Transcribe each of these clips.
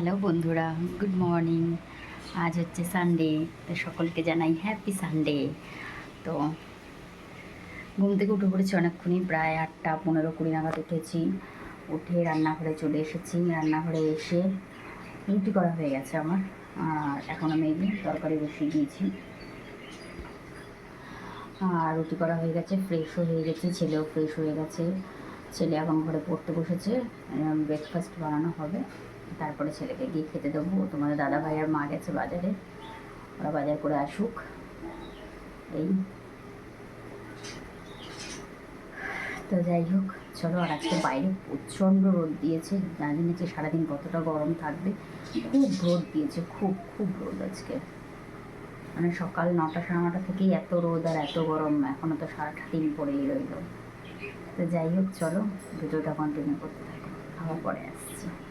Hello বন্ধুরা, good morning. আজ হচ্ছে সানডে তো সকলকে জানাই হ্যাপি সানডে তো ঘুম থেকে উঠে পড়েছি অনেকক্ষণই, প্রায় আটটা পনেরো কুড়ি নাগাদ উঠেছি। উঠে রান্নাঘরে চলে এসেছি, রান্নাঘরে এসে রুটি করা হয়ে গেছে আমার, আর এখন আমি তরকারি বসিয়ে দিয়েছি। আর রুটি করা হয়ে গেছে, ফ্রেশও হয়ে গেছে, ছেলেও ফ্রেশ হয়ে গেছে। ছেলে এখন ঘরে পড়তে বসেছে ব্রেকফাস্ট বানানো হবে। তারপরে ছেলেকে গিয়ে খেতে দেবো। তোমাদের দাদা ভাই আর মা গেছে বাজারে। ওরা বাজার করে আসুক। এই। তো যাই হোক, চলো আর আজকে বাইরে প্রচণ্ড রোদ দিয়েছে। জানি না যে সারাদিন কতটা গরম থাকবে। খুব রোদ দিয়েছে, খুব খুব রোদ আজকে। মানে সকাল নটা সাড়ে নটা থেকেই এত রোদ আর এত গরম। এখনও তো সারাটা দিন পরেই রইল। তো যাই হোক, চলো, ভিডিওটা কন্টিনিউ করতে থাকো। খাওয়ার পরে আসছি।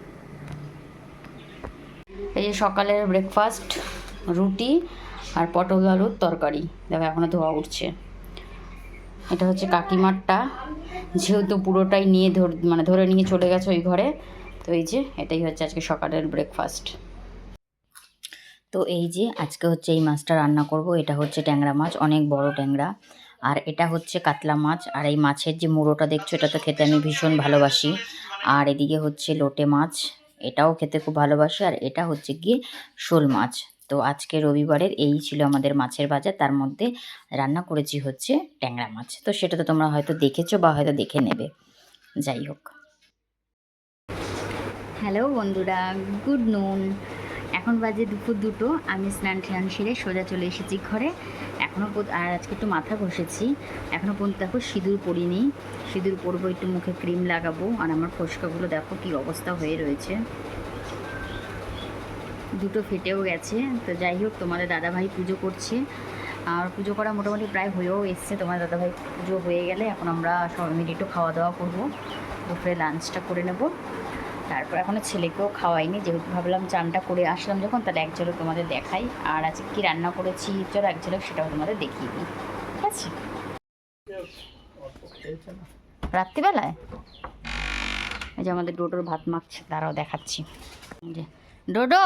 এই যে সকালের ব্রেকফাস্ট রুটি আর পটল আলুর তরকারি। দেখো এখনও ধোয়া উঠছে। এটা হচ্ছে কাকিমারটা। যেহেতু পুরোটাই নিয়ে ধর মানে ধরে নিয়ে চলে গেছে ওই ঘরে, তো এই যে এটাই হচ্ছে আজকে সকালের ব্রেকফাস্ট তো এই যে আজকে হচ্ছে এই মাছটা রান্না করব। এটা হচ্ছে ট্যাংরা মাছ, অনেক বড় ট্যাংরা। আর এটা হচ্ছে কাতলা মাছ। আর এই মাছের যে মুড়োটা দেখছ, এটা তো খেতে আমি ভীষণ ভালোবাসি। আর এদিকে হচ্ছে লোটে মাছ। এটাও খেতে খুব ভালোবাসি। আর এটা হচ্ছে গিয়ে শোল মাছ। তো আজকে রবিবারের এই ছিল আমাদের মাছের বাজার। তার মধ্যে রান্না করেছি হচ্ছে ট্যাংরা মাছ। তো সেটা তো তোমরা হয়তো দেখেছ বা হয়তো দেখে নেবে। যাই হোক। হ্যালো বন্ধুরা, গুড নুন। এখন বাজে দুপুর দুটো। আমি স্নান টান সেরে সোজা চলে এসেছি ঘরে। এখনও আর আজকে একটু মাথা ঘষেছি। এখনও পর্যন্ত দেখো সিঁদুর পরিনি সিঁদুর পরবো, একটু মুখে ক্রিম লাগাবো। আর আমার ফসকাগুলো দেখো কী অবস্থা হয়ে রয়েছে। দুটো ফেটেও গেছে। তো যাই হোক, তোমাদের দাদাভাই পুজো করছে। আর পুজো করা মোটামুটি প্রায় হয়েও এসছে। তোমার দাদাভাই পুজো হয়ে গেলে এখন আমরা সবাই মিলে একটু খাওয়া দাওয়া করব। দুপুরে লাঞ্চটা করে নেব। তারপর এখনও ছেলেকেও খাওয়াইনি, যেহেতু ভাবলাম চানটা করে আসলাম যখন, তাহলে এক ঝলক তোমাদের দেখাই। আর আজকে কী রান্না করেছি, চলো এক ঝলক সেটাও তোমাদের দেখিয়ে দিই। ঠিক আছে? রাত্রিবেলায়? এই যে আমাদের ডোডোর ভাত মাখছে তারাও দেখাচ্ছি। যে, ডোডো!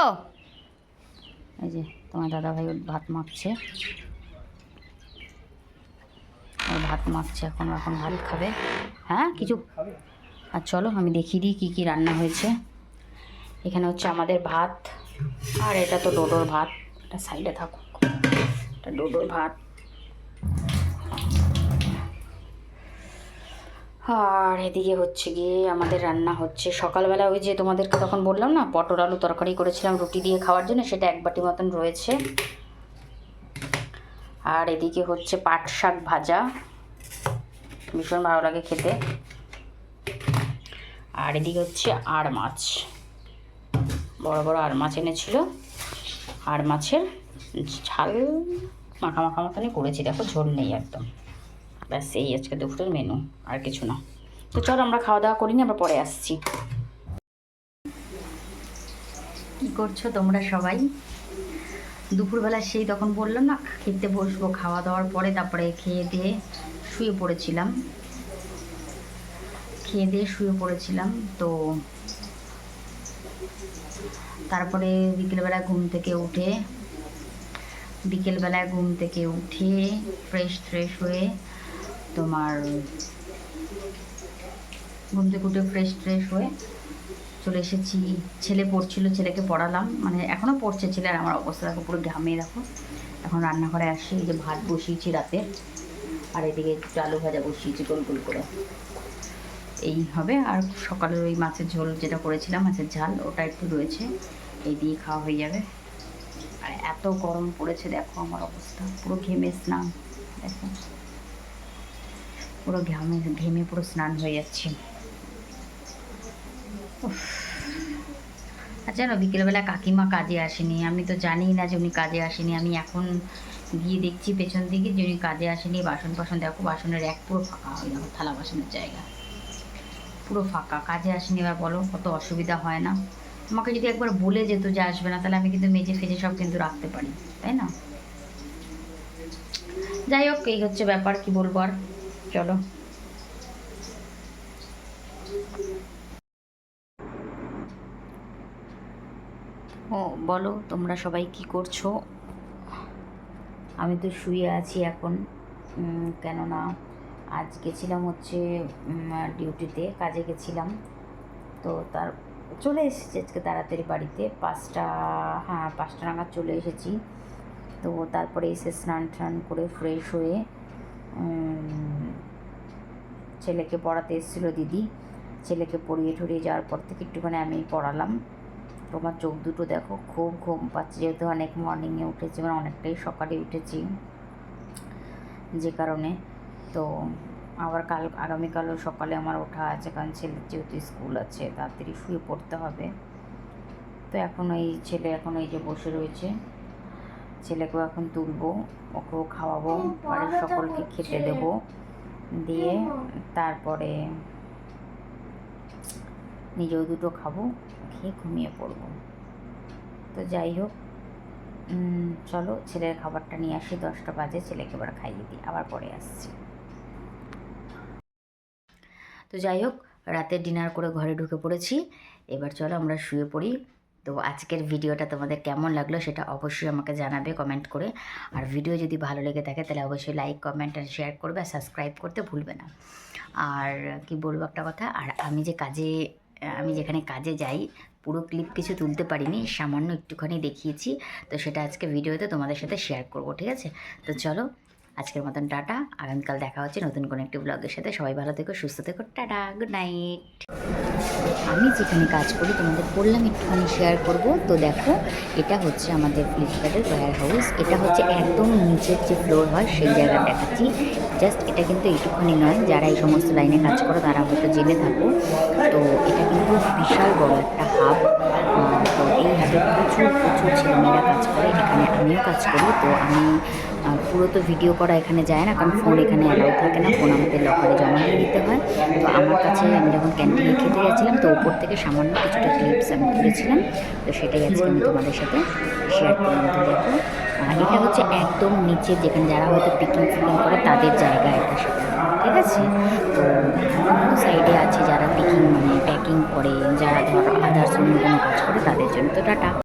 এই যে, তোমার দাদা ভাই ওর ভাত মাখছে। ভাত মাখছে এখন এখন ভাত খাবে। হ্যাঁ কিছু আর চলো আমি দেখিয়ে দিই কী কী রান্না হয়েছে। এখানে হচ্ছে আমাদের ভাত, আর এটা তো ডোডোর ভাত। এটা সাইডে থাকুক। এটা ডোডোর ভাত। আর এদিকে হচ্ছে গিয়ে আমাদের রান্না হচ্ছে। সকালবেলা ওই যে তোমাদেরকে তখন বললাম না, পটল আলু তরকারি করেছিলাম রুটি দিয়ে খাওয়ার জন্য, সেটা এক বাটি মতন রয়েছে। আর এদিকে হচ্ছে পাট শাক ভাজা। ভীষণ ভালো লাগে খেতে। আর এদিকে হচ্ছে আর মাছ। বড় বড় আর মাছ এনেছিল। আর মাছের ঝাল মাখা মাখা মতনই করেছি। দেখো ঝোল নেই একদম। ব্যাস, এই আজকে দুপুরের মেনু আর কিছু না। তো চলো আমরা খাওয়া দাওয়া করিনি আমরা পরে আসছি। কি করছ তোমরা সবাই? দুপুরবেলা সেই তখন বললাম না, খেতে বসবো। খাওয়া দাওয়ার পরে তারপরে খেয়ে দিয়ে শুয়ে পড়েছিলাম। খেয়ে দিয়ে শুয়ে পড়েছিলাম। তো তারপরে বিকেলবেলা ঘুম থেকে উঠে, বিকেলবেলায় ঘুম থেকে উঠে ফ্রেশ ফ্রেশ হয়ে তোমার ঘুম থেকে উঠে ফ্রেশ ফ্রেশ হয়ে চলে এসেছি। ছেলে পড়ছিল, ছেলেকে পড়ালাম। মানে এখনও পড়ছে ছেলে, আর আমার অবস্থা দেখো পুরো ঘামে দেখো। এখন রান্নাঘরে আসি এই যে ভাত বসিয়েছি রাতে। আর এদিকে আলু ভাজা বসিয়েছি গোল গোল করে। এই হবে। আর সকালের ওই মাছের ঝোল যেটা করেছিলাম, মাছের ঝাল, ওটা একটু রয়েছে। এই দিয়ে খাওয়া হয়ে যাবে। আর এত গরম পড়েছে, দেখো আমার অবস্থা। পুরো ঘেমে স্নান, দেখো। পুরো ঘামে, ঘেমে পুরো স্নান হয়ে যাচ্ছে। জানো, বিকেলবেলা কাকিমা কাজে আসেনি। আমি তো জানি না যে উনি কাজে আসেনি। আমি এখন গিয়ে দেখছি পেছন দিকে যে উনি কাজে আসেনি। বাসন ফাসন দেখো, বাসনের এক পুরো ফাঁকা হয়ে যাবে থালা বাসনের জায়গা। পুরো ফাঁকা। কাজে আসেনি এবার বলো, কত অসুবিধা হয় না? আমাকে যদি একবার বলে যেত যে আসবে না, তাহলে আমি কিন্তু মেজে ফেজে সব কিন্তু রাখতে পারি, তাই না? যাই হোক, এই হচ্ছে ব্যাপার, কি বলব আর? চলো। ও, বলো, তোমরা সবাই কি করছ? আমি তো শুয়ে আছি এখন। কেননা আজ গেছিলাম হচ্ছে ডিউটিতে, কাজে গেছিলাম। তো তার, চলে এসেছি আজকে তাড়াতাড়ি বাড়িতে, পাঁচটা হ্যাঁ পাঁচটা নাগাদ চলে এসেছি। তো তারপরে এসে স্নান টান করে ফ্রেশ হয়ে ছেলেকে পড়াতে এসেছিল দিদি। ছেলেকে পড়িয়ে ঠড়িয়ে যাওয়ার পর থেকে একটুখানি আমি পড়ালাম। তোমার চোখ দুটো দেখো, খুব ঘুম পাচ্ছে। যেহেতু অনেক মর্নিংয়ে উঠেছি মানে অনেকটাই সকালে উঠেছি। যে কারণে তো আবার কাল আগামীকালও সকালে আমার ওঠা আছে, কারণ ছেলের যেহেতু স্কুল আছে, তাড়াতাড়ি শুয়ে পড়তে হবে। তো এখন এই ছেলে এখন এই যে বসে রয়েছে। ছেলেকেও এখন তুলবো, ওকেও খাওয়াবো, বাড়ির সকলকে খেতে দেবো। দিয়ে তারপরে নিজেও দুটো খাব, খেয়ে ঘুমিয়ে পড়ব। তো যাই হোক চলো ছেলের খাবারটা নিয়ে আসি, দশটা বাজে, ছেলেকে এবার খাইয়ে দিই, আবার পরে আসছি। তো যাই হোক, রাতে ডিনার করে ঘরে ঢুকে পড়েছি। এবার চলো আমরা শুয়ে পড়ি। তো আজকের ভিডিওটা তোমাদের কেমন লাগল সেটা অবশ্যই আমাকে জানাবে কমেন্ট করে। আর ভিডিও যদি ভালো লেগে থাকে তাহলে অবশ্যই লাইক কমেন্ট আর শেয়ার করবে আর সাবস্ক্রাইব করতে ভুলবে না। আর কি বলব একটা কথা, আর আমি যে কাজে, আমি যেখানে কাজে যাই, পুরো ক্লিপ কিছু তুলতে পারিনি, সামান্য একটুখানি দেখিয়েছি। তো সেটা আজকে ভিডিওতে তোমাদের সাথে শেয়ার করব, ঠিক আছে? তো চলো আজকের মতন টাটা, আগামীকাল দেখা হচ্ছে নতুন কোনো একটি ব্লগের সাথে। সবাই ভালো থেকো, সুস্থ থেকো, টাটা গুড নাইট আমি যেখানে কাজ করি, তোমাদের বললাম একটুখানি শেয়ার করব। তো দেখো, এটা হচ্ছে আমাদের ফ্লিপকার্টের ওয়্যার হাউস এটা হচ্ছে একদম নিচের যে ফ্লোর হয়, সেই জায়গা দেখাচ্ছি। জাস্ট এটা কিন্তু এইটুখানি নয়, যারা এই সমস্ত লাইনে কাজ করো, তারা হয়তো জেনে থাকো। তো এটা কিন্তু বিশাল বড় একটা হাব তো এই হাবে প্রচুর প্রচুর ছেলেমেয়েরা কাজ করে, এখানে আমিও কাজ করি। তো আমি পুরো তো ভিডিও করা এখানে যায় না কারণ ফোন এখানে অ্যালাউ থাকে না ফোন আমাদের লকারে জমা দিয়ে দিতে হয়। তো আমার কাছে আমি যখন ক্যান্টিনে খেতে যাচ্ছিলাম তো ওপর থেকে সামান্য কিছুটা ক্লিপস আমি তুলেছিলাম। তো সেটাই আজকে আমি তোমাদের সাথে শেয়ার করলাম দেখো আহ, এটা হচ্ছে একদম নিচে যেখানে যারা হয়তো পিকিং ফিকিং করে তাদের জায়গা এটা ঠিক আছে? তো অন্য সাইডে আছে যারা পিকিং মানে প্যাকিং করে যারা ধর আদার্স অন্য কোনো কাজ করে তাদের জন্য। তো টাটা।